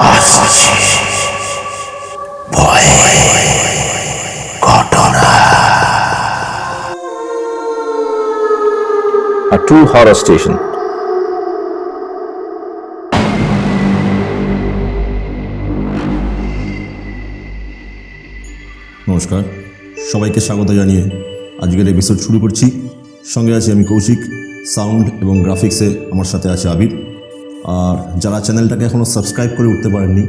a true horror station. নমস্কার। সবাইকে স্বাগত জানিয়ে আজকের এপিসোড শুরু করছি। সঙ্গে আছি আমি কৌশিক। সাউন্ড এবং গ্রাফিক্সে আমার সাথে আছে আবির। আর যারা চ্যানেলটাকে এখনও সাবস্ক্রাইব করে উঠতে পারেননি,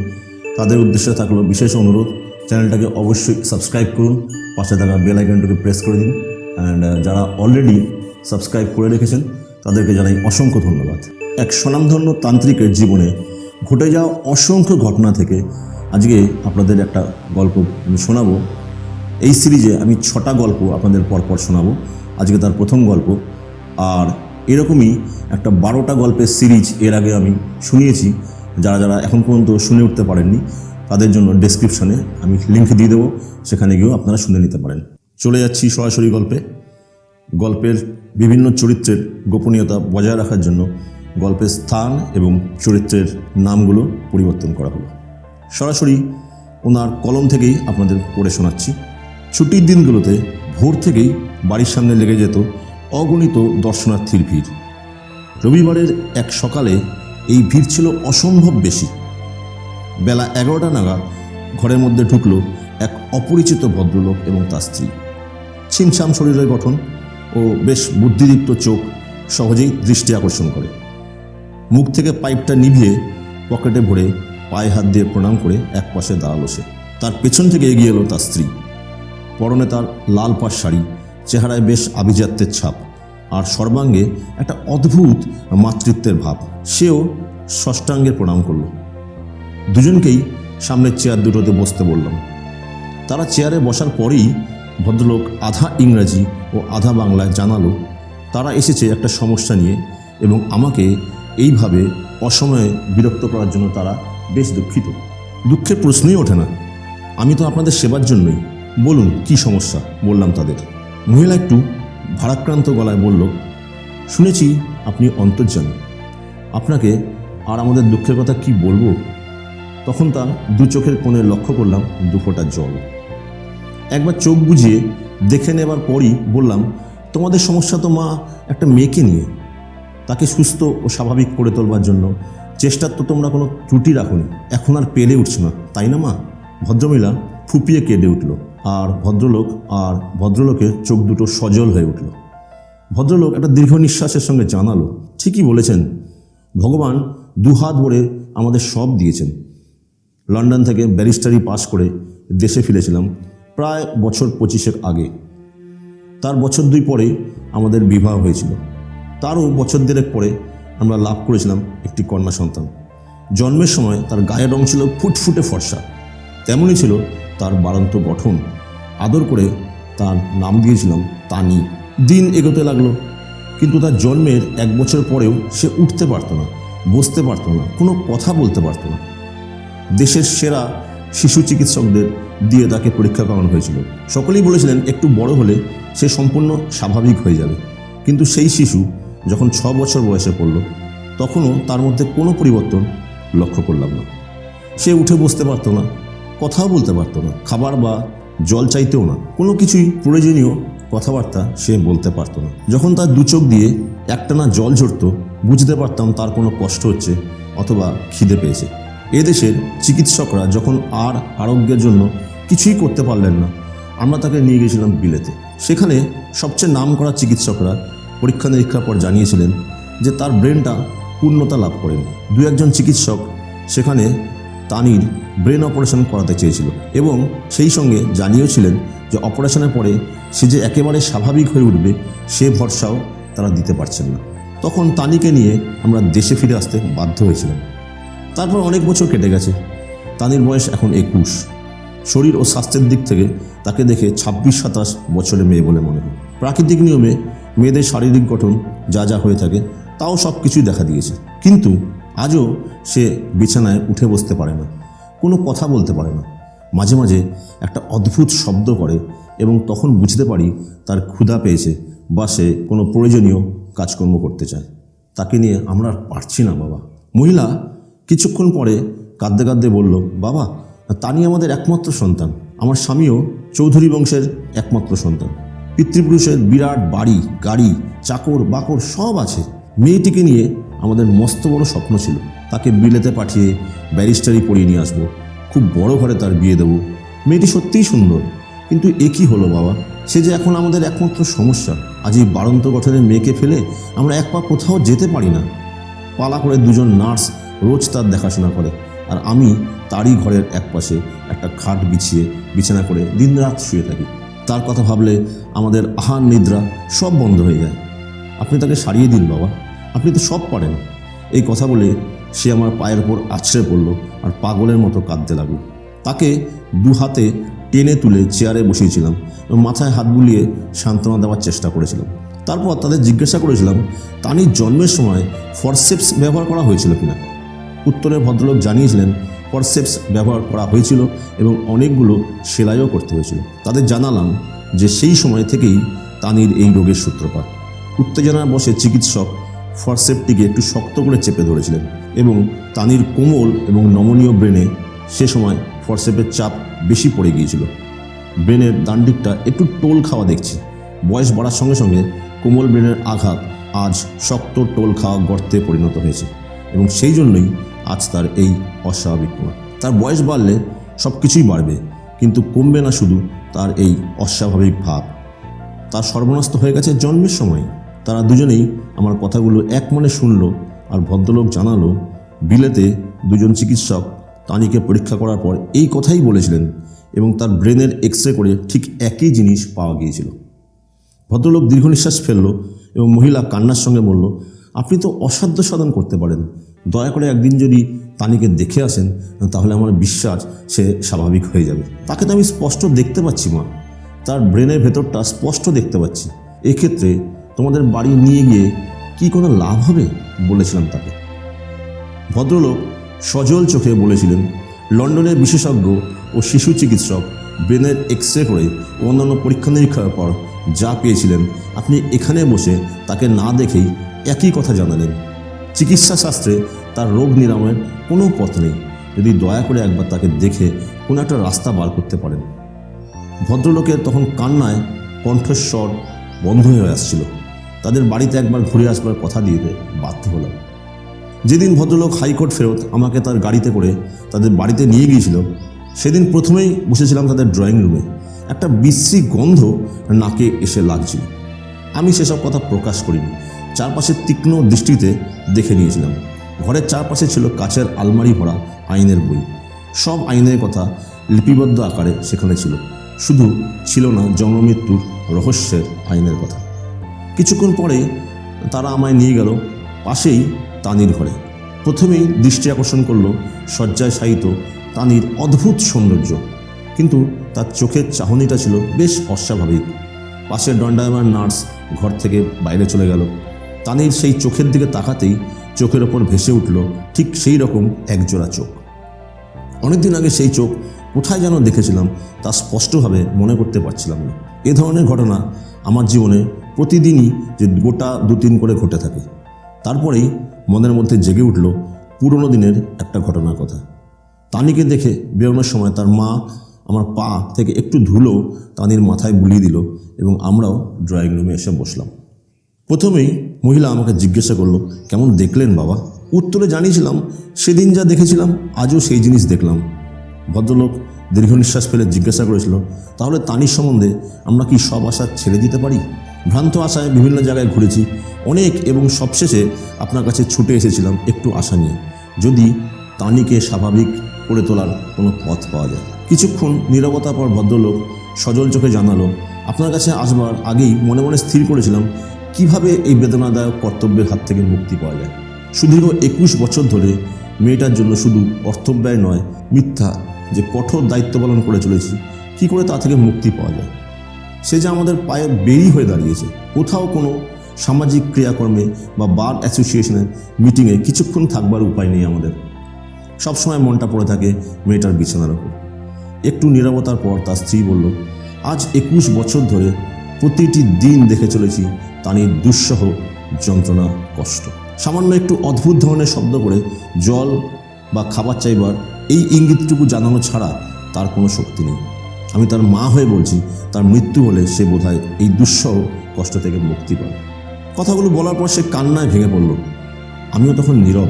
তাদের উদ্দেশ্যে থাকল বিশেষ অনুরোধ, চ্যানেলটাকে অবশ্যই সাবস্ক্রাইব করুন, পাশে থাকা বেল আইকনটাকে প্রেস করে দিন অ্যান্ড যারা অলরেডি সাবস্ক্রাইব করে রেখেছেন, তাদেরকে জানাই অসংখ্য ধন্যবাদ। এক স্বনামধন্য তান্ত্রিকের জীবনে ঘটে যাওয়া অসংখ্য ঘটনা থেকে আজকে আপনাদের একটা গল্প আমি শোনাবো। এই সিরিজে আমি ছটা গল্প আপনাদের পরপর শোনাবো। আজকে তার প্রথম গল্প, আর এরকমই একটা বারোটা গল্পের সিরিজ এর আগে আমি শুনিয়েছি। যারা যারা এখন পর্যন্ত শুনে উঠতে পারেননি, তাদের জন্য ডেসক্রিপশনে আমি লিঙ্ক দিয়ে দেবো। সেখানে গিয়েও আপনারা শুনে নিতে পারেন। চলে যাচ্ছি সরাসরি গল্পে। গল্পের বিভিন্ন চরিত্রের গোপনীয়তা বজায় রাখার জন্য গল্পের স্থান এবং চরিত্রের নামগুলো পরিবর্তন করা হলো। সরাসরি ওনার কলম থেকেই আপনাদের পড়ে শোনাচ্ছি। ছুটির দিনগুলোতে ভোর থেকেই বাড়ির সামনে লেগে যেত অগণিত দর্শনার্থীর ভিড়। রবিবারের এক সকালে এই ভিড় ছিল অসম্ভব বেশি। বেলা এগারোটা নাগাদ ঘরের মধ্যে ঢুকলো এক অপরিচিত ভদ্রলোক এবং তার স্ত্রী। ছিমছাম শরীরের গঠন ও বেশ বুদ্ধিদীপ্ত চোখ সহজেই দৃষ্টি আকর্ষণ করে। মুখ থেকে পাইপটা নিভিয়ে পকেটে ভরে পায়ে হাত দিয়ে প্রণাম করে এক পাশে দাঁড়াল সে। তার পেছন থেকে এগিয়ে এলো তার স্ত্রী। পরনে তার লাল পাশ শাড়ি চেহারায় বেশ আভিজাত্যের ছাপ। আর সর্বাঙ্গে একটা অদ্ভুত মাতৃত্বের ভাব। সেও ষষ্ঠাঙ্গে প্রণাম করল। দুজনকেই সামনের চেয়ার দুটোতে বসতে বললাম। তারা চেয়ারে বসার পরেই ভদ্রলোক আধা ইংরাজি ও আধা বাংলায় জানালো, তারা এসেছে একটা সমস্যা নিয়ে এবং আমাকে এইভাবে অসময়ে বিরক্ত করার জন্য তারা বেশ দুঃখিত। দুঃখের প্রশ্নই ওঠে না। আমি তো আপনাদের সেবার জন্যই। বলুন, কি সমস্যা? বললাম তাদের। মহিলা একটু ভারাক্রান্ত গলায় বলল, শুনেছি আপনি অন্তর্জামী আপনাকে আর আমাদের দুঃখের কথা কি বলব? তখন তার দু চোখের কোণে লক্ষ্য করলাম দু ফোঁটা জল। একবার চোখ বুঝিয়ে দেখে নেবার পরই বললাম, তোমাদের সমস্যা তো মা একটা মেয়েকে নিয়ে। তাকে সুস্থ ও স্বাভাবিক করে তোলবার জন্য চেষ্টার তো তোমরা কোনো ত্রুটি রাখোনি। এখন আর পেলে উঠছে না। তাই না মা? ভদ্রমহিলা ফুপিয়ে কেঁদে উঠল। আর ভদ্রলোক আর ভদ্রলোকের চোখ দুটো সজল হয়ে উঠল। ভদ্রলোক একটা দীর্ঘ নিঃশ্বাসের সঙ্গে জানালো, ঠিকই বলেছেন। ভগবান দুহাত ভরে আমাদের সব দিয়েছেন। লন্ডন থেকে ব্যারিস্টারি পাশ করে দেশে ফিরেছিলাম প্রায় বছর পঁচিশের আগে। তার বছর দুই পরে আমাদের বিবাহ হয়েছিল। তারও বছর দেড়েক পরে আমরা লাভ করেছিলাম একটি কন্যা সন্তান। জন্মের সময় তার গায়ের রং ছিল ফুটফুটে ফর্সা। তেমনই ছিল তার বাড়ন্ত গঠন। আদর করে তার নাম দিয়েছিলাম তানি। দিন এগোতে লাগল, কিন্তু তার জন্মের এক বছর পরেও সে উঠতে পারতো না, বসতে পারতো না, কোনো কথা বলতে পারতো না। দেশের সেরা শিশু চিকিৎসকদের দিয়ে তাকে পরীক্ষা করানো হয়েছিল। সকলেই বলেছিলেন, একটু বড় হলে সে সম্পূর্ণ স্বাভাবিক হয়ে যাবে। কিন্তু সেই শিশু যখন ছ বছর বয়সে পড়ল, তখনও তার মধ্যে কোনো পরিবর্তন লক্ষ্য করলাম না। সে উঠে বসতে পারতো না কথাও বলতে পারতো না। খাবার বা জল চাইতেও না। কোনো কিছুই প্রয়োজনীয় কথাবার্তা সে বলতে পারতো না। যখন তার দু চোখ দিয়ে একটানা জল ঝরতো, বুঝতে পারতাম তার কোনো কষ্ট হচ্ছে অথবা খিদে পেয়েছে। এদেশের চিকিৎসকরা যখন আর আরোগ্যের জন্য কিছুই করতে পারলেন না, আমরা তাকে নিয়ে গেছিলাম বিলেতে। সেখানে সবচেয়ে নাম করা চিকিৎসকরা পরীক্ষা নিরীক্ষার পর জানিয়েছিলেন যে তার ব্রেনটা পূর্ণতা লাভ করেনি। দু একজন চিকিৎসক সেখানে তানির ব্রেন অপারেশন করাতে চেয়েছিল এবং সেই সঙ্গে জানিয়েছিলেন যে অপারেশনের পরে সে যে একেবারে স্বাভাবিক হয়ে উঠবে, সে ভরসাও তারা দিতে পারছেন না। তখন তানিকে নিয়ে আমরা দেশে ফিরে আসতে বাধ্য হয়েছিলাম। তারপর অনেক বছর কেটে গেছে। তানির বয়স এখন একুশ। শরীর ও স্বাস্থ্যের দিক থেকে তাকে দেখে ছাব্বিশ সাতাশ বছরের মেয়ে বলে মনে হয়। প্রাকৃতিক নিয়মে মেয়েদের শারীরিক গঠন যা যা হয়ে থাকে, তাও সব কিছুই দেখা দিয়েছে। কিন্তু আজও সে বিছানায় উঠে বসতে পারে না, কোনো কথা বলতে পারে না। মাঝে মাঝে একটা অদ্ভুত শব্দ করে এবং তখন বুঝতে পারি তার ক্ষুধা পেয়েছে বা সে কোনো প্রয়োজনীয় কাজকর্ম করতে চায়। তাকে নিয়ে আমরা আর পারছি না, বাবা। মহিলা কিছুক্ষণ পরে কাঁদতে কাঁদতে বলল, বাবা তানি আমাদের একমাত্র সন্তান। আমার স্বামীও চৌধুরী বংশের একমাত্র সন্তান। পিতৃপুরুষের বিরাট বাড়ি, গাড়ি, চাকর, বাকর সব আছে। মেয়েটিকে নিয়ে আমাদের মস্ত বড় স্বপ্ন ছিল। তাকে বিলেতে পাঠিয়ে ব্যারিস্টারি পড়িয়ে নিয়ে আসব। খুব বড় ঘরে তার বিয়ে দেবো। মেয়েটি সত্যিই সুন্দর। কিন্তু এ কী হলো বাবা? সে যে এখন আমাদের একমাত্র সমস্যা। আজ এই বাড়ন্ত গঠনের মেয়েকে ফেলে আমরা এক পা কোথাও যেতে পারি না। পালা করে দুজন নার্স রোজ তার দেখাশোনা করে। আর আমি তারই ঘরের একপাশে একটা খাট বিছিয়ে বিছানা করে দিনরাত শুয়ে থাকি। তার কথা ভাবলে আমাদের আহার নিদ্রা সব বন্ধ হয়ে যায়। আপনি তাকে সারিয়ে দিন বাবা। আপনি তো সব পারেন। এই কথা বলে সে আমার পায়ের ওপর আছড়ে পড়ল আর পাগলের মতো কাঁদতে লাগল। তাকে দু হাতে টেনে তুলে চেয়ারে বসিয়েছিলাম এবং মাথায় হাত বুলিয়ে সান্ত্বনা দেওয়ার চেষ্টা করেছিলাম। তারপর তাদের জিজ্ঞাসা করেছিলাম তানির জন্মের সময় ফরসেপস ব্যবহার করা হয়েছিল কিনা? উত্তরে ভদ্রলোক জানিয়েছিলেন ফরসেপস ব্যবহার করা হয়েছিল এবং অনেকগুলো সেলাইও করতে হয়েছিল। তাদের জানালাম যে সেই সময় থেকেই তানির এই রোগের সূত্রপাত। উত্তেজনার বসে চিকিৎসক ফরসেপটিকে একটু শক্ত করে চেপে ধরেছিলেন এবং তানির কোমল এবং নমনীয় ব্রেনে সে সময় ফরসেপের চাপ বেশি পড়ে গিয়েছিল। ব্রেনের ডান দিকটা একটু টোল খাওয়া দেখছি। বয়স বাড়ার সঙ্গে সঙ্গে কোমল ব্রেনের আঘাত আজ শক্ত টোল খাওয়া গর্তে পরিণত হয়েছে এবং সেই জন্যই আজ তার এই অস্বাভাবিক কোণা তার বয়স বাড়লে সব কিছুই বাড়বে, কিন্তু কমবে না শুধু তার এই অস্বাভাবিক ভাব। তার সর্বনাস্ত হয়ে গেছে জন্মের সময়। তারা দুজনেই আমার কথাগুলো এক মনে শুনল আর ভদ্রলোক জানালো, বিলেতে দুজন চিকিৎসক তানিকে পরীক্ষা করার পর এই কথাই বলেছিলেন এবং তার ব্রেনের এক্স রে করে ঠিক একই জিনিস পাওয়া গিয়েছিল। ভদ্রলোক দীর্ঘ নিঃশ্বাস ফেলল এবং মহিলা কান্নার সঙ্গে বলল, আপনি তো অসাধ্য সাধন করতে পারেন। দয়া করে একদিন যদি তানিকে দেখে আসেন, তাহলে আমার বিশ্বাস সে স্বাভাবিক হয়ে যাবে। তাকে তো আমি স্পষ্ট দেখতে পাচ্ছি মা। তার ব্রেনের ভেতরটা স্পষ্ট দেখতে পাচ্ছি। এক্ষেত্রে তোমাদের বাড়ি নিয়ে গিয়ে কি কোনো লাভ হবে? বলেছিলাম তাকে। ভদ্রলোক সজল চোখে বলেছিলেন, লন্ডনের বিশেষজ্ঞ ও শিশু চিকিৎসক ব্রেনের এক্স রে করে অন্যান্য পরীক্ষা নিরীক্ষার পর যা পেয়েছিলেন, আপনি এখানে বসে তাকে না দেখেই একই কথা জানালেন। চিকিৎসা শাস্ত্রে তার রোগ নিরাময়ের কোনো পথ নেই। যদি দয়া করে একবার তাকে দেখে কোনো একটা রাস্তা বার করতে পারেন। ভদ্রলোকের তখন কান্নায় কণ্ঠস্বর বন্ধ হয়ে আসছিল। তাদের বাড়িতে একবার ঘুরে আসবার কথা দিয়ে বাধ্য হলাম। যেদিন ভদ্রলোক হাইকোর্ট ফেরত আমাকে তার গাড়িতে করে তাদের বাড়িতে নিয়ে গিয়েছিল, সেদিন প্রথমেই বসেছিলাম তাদের ড্রয়িং রুমে। একটা বিশ্রী গন্ধ নাকে এসে লাগছিল। আমি সেসব কথা প্রকাশ করিনি। চারপাশে তীক্ষ্ণ দৃষ্টিতে দেখে নিয়েছিলাম। ঘরের চারপাশে ছিল কাচের আলমারি ভরা আইনের বই। সব আইনের কথা লিপিবদ্ধ আকারে সেখানে ছিল। শুধু ছিল না জন্মমৃত্যুর রহস্যের আইনের কথা। কিছুক্ষণ পরে তারা আমায় নিয়ে গেল, পাশেই তানির ঘরে। প্রথমেই দৃষ্টি আকর্ষণ করল শয্যায় শায়িত তানির অদ্ভুত সৌন্দর্য, কিন্তু তার চোখের চাহনিটা ছিল বেশ অস্বাভাবিক। পাশের দণ্ডায়মান নার্স ঘর থেকে বাইরে চলে গেল। তানির সেই চোখের দিকে তাকাতেই চোখের ওপর ভেসে উঠল ঠিক সেই রকম একজোড়া চোখ। অনেকদিন আগে সেই চোখ কোথায় যেন দেখেছিলাম, তা স্পষ্টভাবে মনে করতে পারছিলাম না। এ ধরনের ঘটনা আমার জীবনে প্রতিদিনই যে গোটা দু তিন করে ঘটে থাকে। তারপরেই মনের মধ্যে জেগে উঠল পুরনো দিনের একটা ঘটনার কথা। তানিকে দেখে বেরোনোর সময় তার মা আমার পা থেকে একটু ধুলো তানির মাথায় বুলিয়ে দিল এবং আমরাও ড্রয়িং রুমে এসে বসলাম। প্রথমেই মহিলা আমাকে জিজ্ঞাসা করল, কেমন দেখলেন বাবা? উত্তরে জানিয়েছিলাম, সেদিন যা দেখেছিলাম, আজও সেই জিনিস দেখলাম। ভদ্রলোক দীর্ঘ নিঃশ্বাস ফেলে জিজ্ঞাসা করেছিল, তাহলে তানির সম্বন্ধে আমরা কি সব আশা ছেড়ে দিতে পারি? ভ্রান্ত আশায় বিভিন্ন জায়গায় ঘুরেছি। অনেক এবং সবশেষে আপনার কাছে ছুটে এসেছিলাম একটু আশা নিয়ে। যদি তানিকে স্বাভাবিক করে তোলার কোনো পথ পাওয়া যায়। কিছুক্ষণ নীরবতার পর ভদ্রলোক সজল চোখে জানালো, আপনার কাছে আসবার আগেই মনে মনে স্থির করেছিলাম কীভাবে এই বেদনাদায়ক কর্তব্যের হাত থেকে মুক্তি পাওয়া যায়। সুদীর্ঘ একুশ বছর ধরে মেয়েটার জন্য শুধু অর্থব্যয় নয়, মিথ্যা যে কঠোর দায়িত্ব পালন করে চলেছি, কি করে তা থেকে মুক্তি পাওয়া যায়? সে যে আমাদের পায়ে বেরি হয়ে দাঁড়িয়েছে, কোথাও কোনো সামাজিক ক্রিয়াকর্মে বা বার অ্যাসোসিয়েশনের মিটিংয়ে কিছুক্ষণ থাকবার উপায় নেই আমাদের। সবসময় মনটা পড়ে থাকে মেয়েটার বিছানার ওপর। একটু নীরবতার পর তার স্ত্রী বলল, আজ একুশ বছর ধরে প্রতিটি দিন দেখে চলেছি তানির দুঃসহ, যন্ত্রণা, কষ্ট। সামান্য একটু অদ্ভুত ধরনের শব্দ করে জল বা খাবার চাইবার এই ইঙ্গিতটুকু জানানো ছাড়া তার কোনো শক্তি নেই। আমি তার মা হয়ে বলছি, তার মৃত্যু হলে সে বোধহয় এই দুঃসহ কষ্ট থেকে মুক্তি পাবে। কথাগুলো বলার পর সে কান্নায় ভেঙে পড়ল। আমিও তখন নীরব।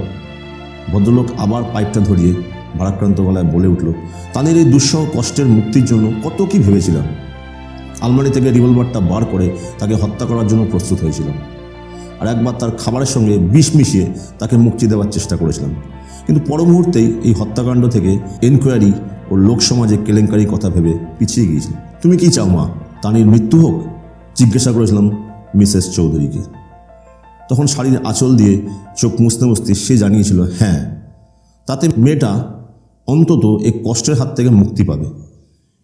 ভদ্রলোক আবার পাইপটা ধরিয়ে ভারাক্রান্ত গলায় বলে উঠল, তাদের এই দুঃসহ কষ্টের মুক্তির জন্য কত কি ভেবেছিলাম? আলমারি থেকে রিভলভারটা বার করে তাকে হত্যা করার জন্য প্রস্তুত হয়েছিলাম। আর একবার তার খাবারের সঙ্গে বিষ মিশিয়ে তাকে মুক্তি দেওয়ার চেষ্টা করেছিলাম। কিন্তু পর মুহূর্তেই এই হত্যাকাণ্ড থেকে এনকোয়ারি ও লোকসমাজে কেলেঙ্কারির কথা ভেবে পিছিয়ে গিয়েছিল। তুমি কি চাও, মা? তানির মৃত্যু হোক? জিজ্ঞাসা করেছিলাম মিসেস চৌধুরীকে। তখন শাড়ির আঁচল দিয়ে চোখ মুছতে মুছতে সে জানিয়েছিল হ্যাঁ। তাতে মেয়েটা অন্তত এই কষ্টের হাত থেকে মুক্তি পাবে।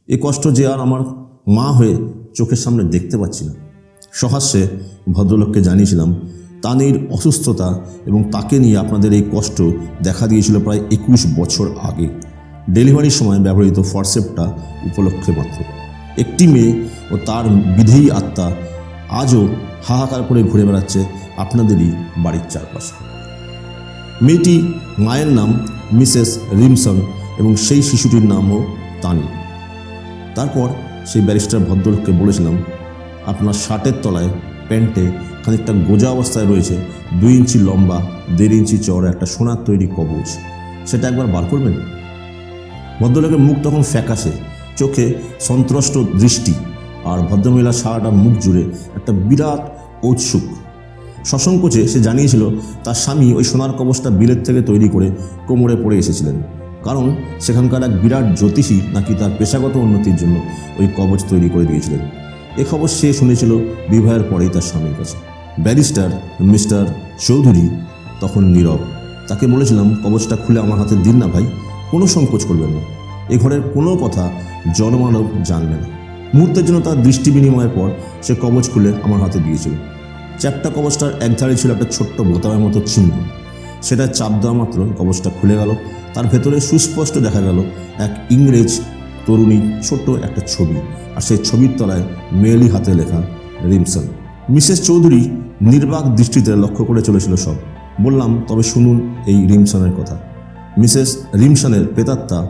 এ কষ্ট যে আর আমার মা হয়ে চোখের সামনে দেখতে পাচ্ছি না। সহাস্যে ভদ্রলোককে জানিয়েছিলাম, তানির অসুস্থতা এবং তাকে নিয়ে আপনাদের এই কষ্ট দেখা দিয়েছিল প্রায় একুশ বছর আগে। ডেলিভারির সময় ব্যবহৃত ফরসেপটা উপলক্ষে মাত্র একটি মেয়ে ও তার বিধেয়ী আত্মা আজও হাহাকার করে ঘুরে বেড়াচ্ছে আপনাদেরই বাড়ির চারপাশে। মেয়েটি মায়ের নাম মিসেস রিমসন এবং সেই শিশুটির নামও তানি। তারপর সেই ব্যারিস্টার ভদ্রলোককে বলেছিলাম, আপনার শার্টের তলায় প্যান্টে খানিকটা গোজা অবস্থায় রয়েছে দুই ইঞ্চি লম্বা, দেড় ইঞ্চি চওড়া একটা সোনার তৈরি কবচ সেটা একবার বার করবেন? ভদ্রলোকের মুখ তখন ফ্যাকাশে, চোখে সন্ত্রষ্ট দৃষ্টি আর ভদ্রমহিলার সারাটা মুখ জুড়ে একটা বিরাট ঔৎসুক। সসংকোচে সে জানিয়েছিল, তার স্বামী ওই সোনার কবচটা বিলেত থেকে তৈরি করে কোমরে পড়ে এসেছিলেন। কারণ সেখানকার এক বিরাট জ্যোতিষী নাকি তার পেশাগত উন্নতির জন্য ওই কবচ তৈরি করে দিয়েছিলেন। এ খবর সে শুনেছিল বিবাহের পরেই তার স্বামীর কাছে। ব্যারিস্টার মিস্টার চৌধুরী তখন নীরব। তাকে বলেছিলাম, কবচটা খুলে আমার হাতে দিন না ভাই। কোনো সংকোচ করবেন না। এ ঘরের কোনো কথা জনমানব জানবে না। মুহূর্তের জন্য তার দৃষ্টি বিনিময়ের পর সে কবচ খুলে আমার হাতে দিয়েছিল। চ্যাপটা কবচটার একধারে ছিল একটা ছোট্ট বোতামের মতো চিহ্ন সেটা চাপ দেওয়া মাত্র কবচটা খুলে গেল। তার ভেতরে সুস্পষ্ট দেখা গেল এক ইংরেজ তরুণী ছোট্ট একটা ছবি। আর সেই ছবির তলায় মেয়েলি হাতে লেখা রিমসন। মিসেস চৌধুরী নির্বাক দৃষ্টিতে লক্ষ্য করে চলেছিল সব। বললাম, তবে শুনুন এই রিমসনের কথা। মিসেস রিমসনের প্রেতাত্মা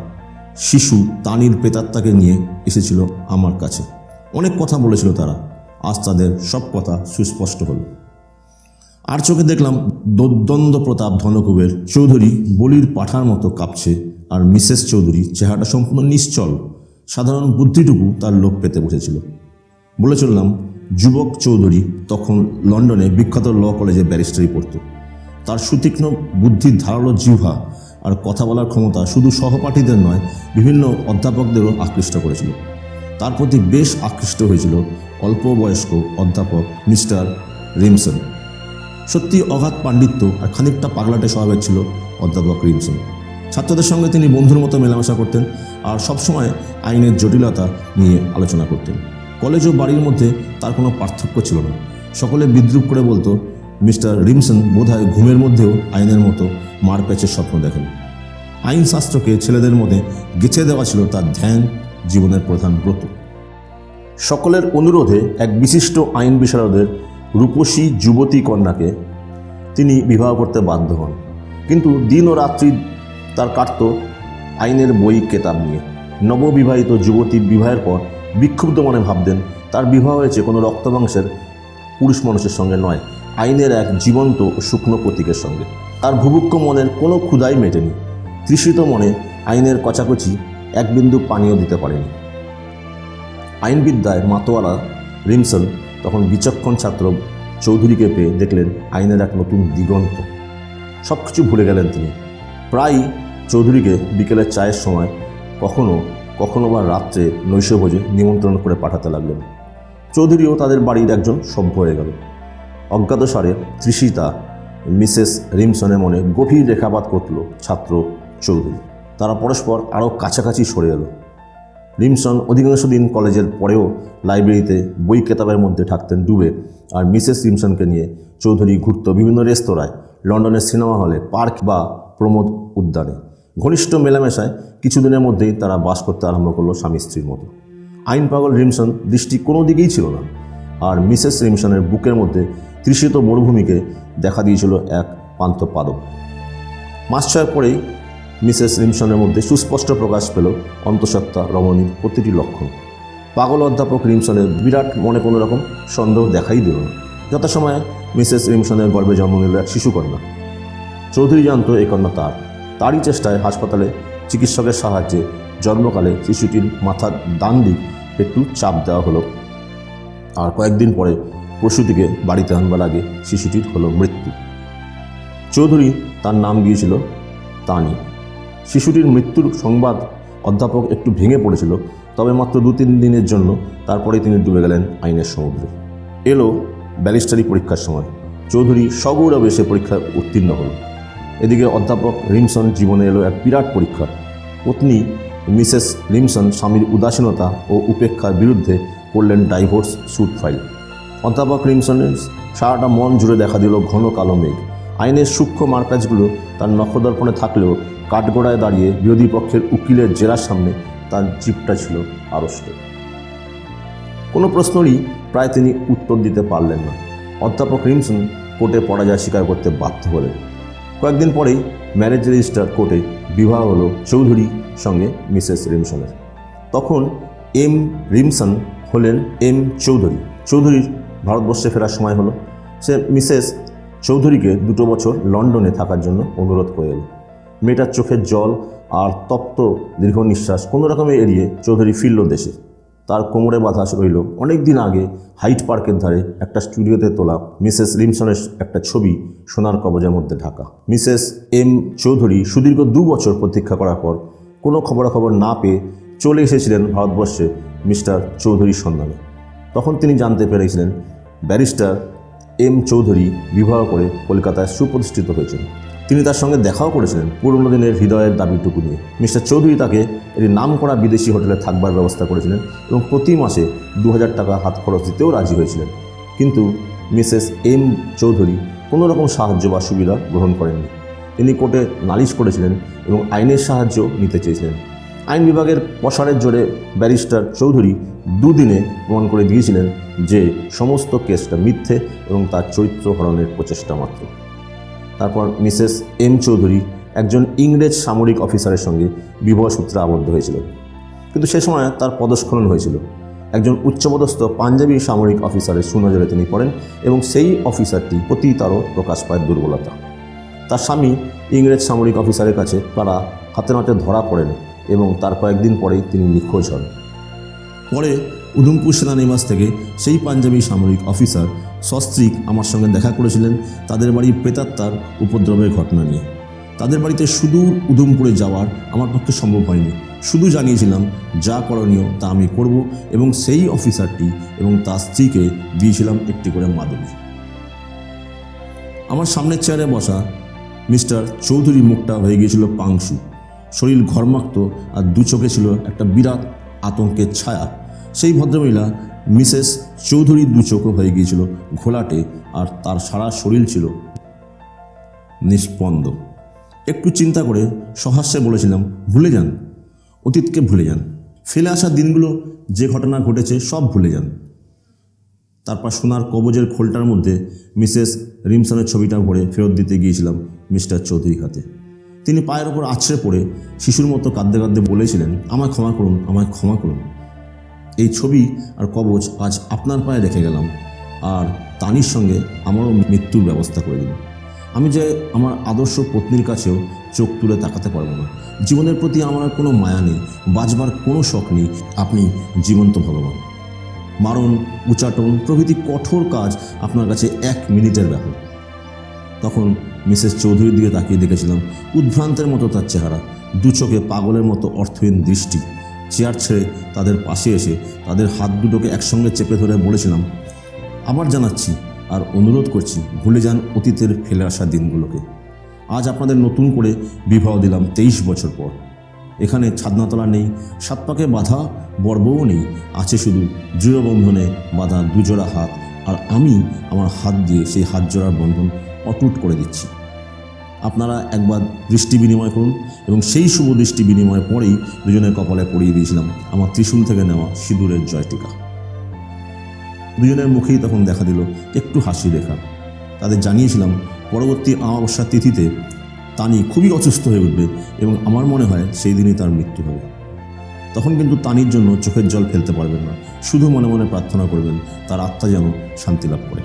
শিশু তানির প্রেতাত্মাকে নিয়ে এসেছিল আমার কাছে। অনেক কথা বলেছিল তারা। আজ তাদের সব কথা সুস্পষ্ট হল। আর চোখে দেখলাম দোদ্দন্দ প্রতাপ ধনকুবের চৌধুরী বলির পাঠার মতো কাঁপছে আর মিসেস চৌধুরী চেহারাটা সম্পূর্ণ নিশ্চল। সাধারণ বুদ্ধিটুকু তার লোক পেতে বসেছিল। বলে চললাম যুবক চৌধুরী তখন লন্ডনে বিখ্যাত ল কলেজে ব্যারিস্টারি পড়ত। তার সুতীক্ষ্ণ বুদ্ধির ধারালো জিহ্বা আর কথা বলার ক্ষমতা শুধু সহপাঠীদের নয়, বিভিন্ন অধ্যাপকদেরও আকৃষ্ট করেছিল। তার প্রতি বেশ আকৃষ্ট হয়েছিল অল্প বয়স্ক অধ্যাপক মিস্টার রিমসন। সত্যি অগাধ পাণ্ডিত্য আর খানিকটা পাগলাটে স্বভাবের ছিল অধ্যাপক রিমসন। ছাত্রদের সঙ্গে তিনি বন্ধুর মতো মেলামেশা করতেন আর সবসময় আইনের জটিলতা নিয়ে আলোচনা করতেন। কলেজ ও বাড়ির মধ্যে তার কোনো পার্থক্য ছিল না। সকলে বিদ্রুপ করে বলতো মিস্টার রিমসন বোধহয় ঘুমের মধ্যেও আইনের মতো মার প্যাচের স্বপ্ন দেখেন। আইনশাস্ত্রকে ছেলেদের মধ্যে গেছে দেওয়া ছিল তার ধ্যান, জীবনের প্রধান ব্রত। সকলের অনুরোধে এক বিশিষ্ট আইন বিশারদের রূপসী যুবতী কন্যাকে তিনি বিবাহ করতে বাধ্য হন। কিন্তু দিন ও রাত্রি তার কাটত আইনের বই, কেতাব নিয়ে। নববিবাহিত যুবতী বিবাহের পর বিক্ষুব্ধ মনে ভাবতেন, তার বিবাহ হয়েছে কোনো রক্তমাংসের পুরুষ মানুষের সঙ্গে নয়। আইনের এক জীবন্ত শুকনো প্রতীকের সঙ্গে। তার ভুভুক্ষ মনের কোনো ক্ষুদাই মেটেনি। তৃষিত মনে আইনের কচাকচি এক বিন্দু পানীয় দিতে পারেনি। আইনবিদ্যায় মাতোয়ারা রিমসন তখন বিচক্ষণ ছাত্র চৌধুরীকে পেয়ে দেখলেন আইনের এক নতুন দিগন্ত। সব কিছু ভুলে গেলেন তিনি। প্রায়ই চৌধুরীকে বিকেলের চায়ের সময় কখনো কখনো বা রাত্রে নৈশভোজে নিমন্ত্রণ করে পাঠাতে লাগলেন। চৌধুরীও তাদের বাড়ির একজন সভ্য হয়ে গেল। অজ্ঞাতসারে তৃষিতা মিসেস রিমসনের মনে গভীর রেখাপাত করল ছাত্র চৌধুরী। তারা পরস্পর আরও কাছাকাছি সরে এলো। রিমসন অধিকাংশ দিন কলেজের পরেও লাইব্রেরিতে বই কেতাবের মধ্যে থাকতেন ডুবে আর মিসেস রিমসনকে নিয়ে চৌধুরী ঘুরত বিভিন্ন রেস্তোরাঁয়, লন্ডনের সিনেমা হলে, পার্ক বা প্রমোদ উদ্যানে। ঘনিষ্ঠ মেলামেশায় কিছুদিনের মধ্যেই তারা বাস করতে আরম্ভ করল স্বামী স্ত্রীর মতো। আইন পাগল রিমসন দৃষ্টি কোনো দিকেই ছিল না। আর মিসেস রিমসনের বুকের মধ্যে তৃষিত মরুভূমিকে দেখা দিয়েছিল এক পান্থ পাদক মাস ছয় পরেই মিসেস রিমসনের মধ্যে সুস্পষ্ট প্রকাশ পেল অন্তঃসত্ত্বা রমণীর প্রতিটি লক্ষণ। পাগল অধ্যাপক রিমসনের বিরাট মনে কোনো রকম সন্দেহ দেখাই দিল না। যথাসময়ে মিসেস রিমসনের গর্ভে জন্ম নিল এক শিশুকন্যা। চৌধুরী জানত এই কন্যা তার। তারই চেষ্টায় হাসপাতালে চিকিৎসকের সাহায্যে জন্মকালে শিশুটির মাথার ডান দিক একটু চাপ দেওয়া হলো। আর কয়েকদিন পরে প্রসূতিকে বাড়িতে আনবার আগে শিশুটির হলো মৃত্যু। চৌধুরী তার নাম দিয়েছিল তানি। শিশুটির মৃত্যুর সংবাদ অধ্যাপক একটু ভেঙে পড়েছিল, তবে মাত্র দু তিন দিনের জন্য তারপরে তিনি ডুবে গেলেন আইনের সমুদ্রে। এলো ব্যারিস্টারি পরীক্ষার সময়। চৌধুরী সগৌরবে সে পরীক্ষায় উত্তীর্ণ হল। এদিকে অধ্যাপক রিমসন জীবনে এলো এক বিরাট পরীক্ষা। পত্নী মিসেস রিমসন স্বামীর উদাসীনতা ও উপেক্ষার বিরুদ্ধে করলেন ডাইভোর্স স্যুট ফাইল। অধ্যাপক রিমসনের সারাটা মন জুড়ে দেখা দিল ঘন কালো মেঘ। আইনের সূক্ষ্ম মারপ্যাচগুলো তার নখদর্পণে থাকলেও কাঠগোড়ায় দাঁড়িয়ে বিরোধী পক্ষের উকিলের জেরার সামনে তার জিপটা ছিল আড়ষ্ট। কোনো প্রশ্নরই প্রায় তিনি উত্তর দিতে পারলেন না। অধ্যাপক রিমসন কোর্টে পরাজয় স্বীকার করতে বাধ্য হলেন। কয়েকদিন পরেই ম্যারেজ রেজিস্টার কোর্টে বিবাহ হলো চৌধুরী সঙ্গে মিসেস রিমসনের তখন এম রিমসন হলেন এম চৌধুরী। চৌধুরীর ভারতবর্ষে ফেরার সময় হলো। সে মিসেস চৌধুরীকে দুটো বছর লন্ডনে থাকার জন্য অনুরোধ করে এলো। মেয়েটার চোখের জল আর তপ্ত দীর্ঘ নিঃশ্বাস কোনো রকমে এড়িয়ে চৌধুরী ফিরল দেশে। তার কোমরে বাধা রইল অনেক দিন আগে হাইট পার্কের ধারে একটা স্টুডিওতে তোলা মিসেস রিমসনের একটা ছবি সোনার কবজের মধ্যে ঢাকা। মিসেস এম চৌধুরী সুদীর্ঘ দু বছর প্রতীক্ষা করার পর কোনো খবরাখবর না পেয়ে চলে এসেছিলেন ভারতবর্ষে মিস্টার চৌধুরীর সন্ধানে। তখন তিনি জানতে পেরেছিলেন ব্যারিস্টার এম চৌধুরী বিবাহ করে কলকাতায় সুপ্রতিষ্ঠিত হয়েছেন। তিনি তার সঙ্গে দেখাও করেছিলেন পুরনো দিনের হৃদয়ের দাবিটুকু নিয়ে। মিস্টার চৌধুরী তাকে একটি নাম করা বিদেশি হোটেলে থাকবার ব্যবস্থা করেছিলেন এবং প্রতি মাসে দু হাজার টাকা হাত খরচ দিতেও রাজি হয়েছিলেন। কিন্তু মিসেস এম চৌধুরী কোনো রকম সাহায্য বা সুবিধা গ্রহণ করেননি। তিনি কোর্টে নালিশ করেছিলেন এবং আইনের সাহায্য নিতে চেয়েছিলেন। আইন বিভাগের প্রসারের জোরে ব্যারিস্টার চৌধুরী দুদিনে প্রমাণ করে দিয়েছিলেন যে সমস্ত কেসটা মিথ্যে এবং তার চরিত্র হরণের প্রচেষ্টা মাত্র। তারপর মিসেস এম চৌধুরী একজন ইংরেজ সামরিক অফিসারের সঙ্গে বিবাহ সূত্রে আবদ্ধ হয়েছিল। কিন্তু সে সময় তার পদস্খলন হয়েছিল। একজন উচ্চপদস্থ পাঞ্জাবি সামরিক অফিসারের সুনজরে তিনি পড়েন এবং সেই অফিসারটি প্রতি তারও প্রকাশ পায় দুর্বলতা। তার স্বামী ইংরেজ সামরিক অফিসারের কাছে তারা হাতে নাতে ধরা পড়েন এবং তার কয়েকদিন পরেই তিনি নিখোঁজ হন। পরে উধমপুর সেনানিবাস থেকে সেই পাঞ্জাবি সামরিক অফিসার সস্ত্রীক আমার সঙ্গে দেখা করেছিলেন তাদের বাড়ির প্রেতাত্মার উপদ্রবের ঘটনা নিয়ে। তাদের বাড়িতে সুদূর উধমপুরে যাওয়ার আমার পক্ষে সম্ভব হয়নি। শুধু জানিয়েছিলাম, যা করণীয় তা আমি করব এবং সেই অফিসারটি এবং তার স্ত্রীকে দিয়েছিলাম একটি করে মাদুলি। আমার সামনের চেয়ারে বসা মিস্টার চৌধুরী মুখটা হয়ে গিয়েছিল পাংশু। শরীর ঘর্মাক্ত আর দু চোখে ছিল একটা বিরাট আতঙ্কের ছায়া। সেই ভদ্রমহিলা মিসেস চৌধুরীর দু চোখও হয়ে গিয়েছিল ঘোলাটে আর তার সারা শরীর ছিল নিস্পন্দ একটু চিন্তা করে সহাস্যে বলেছিলাম, ভুলে যান, অতীতকে ভুলে যান। ফেলে আসা দিনগুলো, যে ঘটনা ঘটেছে, সব ভুলে যান। তারপর সোনার কবজের খোলটার মধ্যে মিসেস রিমসনের ছবিটা ভরে ফেরত দিতে গিয়েছিলাম মিস্টার চৌধুরীর হাতে। তিনি পায়ের ওপর আছড়ে পড়ে শিশুর মতো কাঁদতে কাঁদতে বলেছিলেন, আমায় ক্ষমা করুন, আমায় ক্ষমা করুন। এই ছবি আর কবচ আজ আপনার পায়ে রেখে গেলাম আর তানির সঙ্গে আমারও মৃত্যুর ব্যবস্থা করে দিন। আমি যে আমার আদর্শ পত্নীর কাছেও চোখ তুলে তাকাতে পারব না। জীবনের প্রতি আমার আর কোনো মায়া নেই, বাঁচবার কোনো শখ নেই। আপনি জীবন্ত ভগবান। মারণ, উচাটন প্রভৃতি কঠোর কাজ আপনার কাছে এক মিনিটের ব্যাপার তখন মিসেস চৌধুরীর দিকে তাকিয়ে দেখেছিলাম উদ্ভ্রান্তের মতো তার চেহারা, দু চোখে পাগলের মতো অর্থহীন দৃষ্টি। চেয়ার ছেড়ে তাদের পাশে এসে তাদের হাত দুটোকে একসঙ্গে চেপে ধরে বলেছিলাম, আবার জানাচ্ছি আর অনুরোধ করছি, ভুলে যান অতীতের ফেলে আসা দিনগুলোকে। আজ আপনাদের নতুন করে বিবাহ দিলাম তেইশ বছর পর। এখানে ছাদনাতলা নেই, সাত পাকে বাধা, বর্বও নেই, আছে শুধু দৃঢ় বন্ধনে বাঁধা দুজোড়া হাত, আর আমি আমার হাত দিয়ে সেই হাত জোড়ার বন্ধন অটুট করে দিচ্ছি। আপনারা একবার দৃষ্টি বিনিময় করুন এবং সেই শুভ দৃষ্টি বিনিময় পরেই দুজনের কপালে পরিয়ে দিয়েছিলাম আমার ত্রিশূল থেকে নেওয়া সিঁদুরের জয়টিকা। দুজনের মুখেই তখন দেখা দিল একটু হাসি রেখা তাদের জানিয়েছিলাম পরবর্তী অমাবস্যার তিথিতে তানি খুবই অসুস্থ হয়ে উঠবে এবং আমার মনে হয় সেই দিনই তার মৃত্যু হবে। তখন কিন্তু তানির জন্য চোখের জল ফেলতে পারবেন না। শুধু মনে মনে প্রার্থনা করবেন, তার আত্মা যেন শান্তি লাভ করে।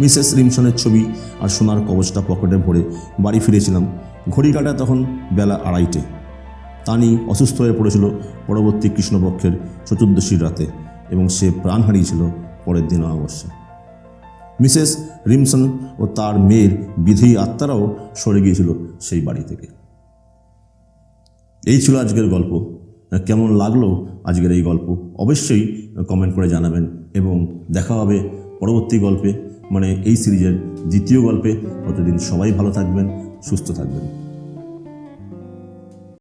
মিসেস রিমসনের ছবি আর সোনার কবচটা পকেটে ভরে বাড়ি ফিরেছিলাম। ঘড়ি কাটায় তখন বেলা আড়াইটে। তানি অসুস্থ হয়ে পড়েছিল পরবর্তী কৃষ্ণপক্ষের চতুর্দশীর রাতে এবং সে প্রাণ হারিয়েছিল পরের দিন অবশ্য মিসেস রিমসন ও তার মেয়ের বিধি আত্মারাও সরে গিয়েছিল সেই বাড়ি থেকে। এই ছিল আজকের গল্প। কেমন লাগল আজকের এই গল্প? অবশ্যই কমেন্ট করে জানাবেন এবং দেখা হবে পরবর্তী গল্পে। মানে এই সিরিজের দ্বিতীয় গল্পে। ততদিন সবাই ভালো থাকবেন সুস্থ থাকবেন।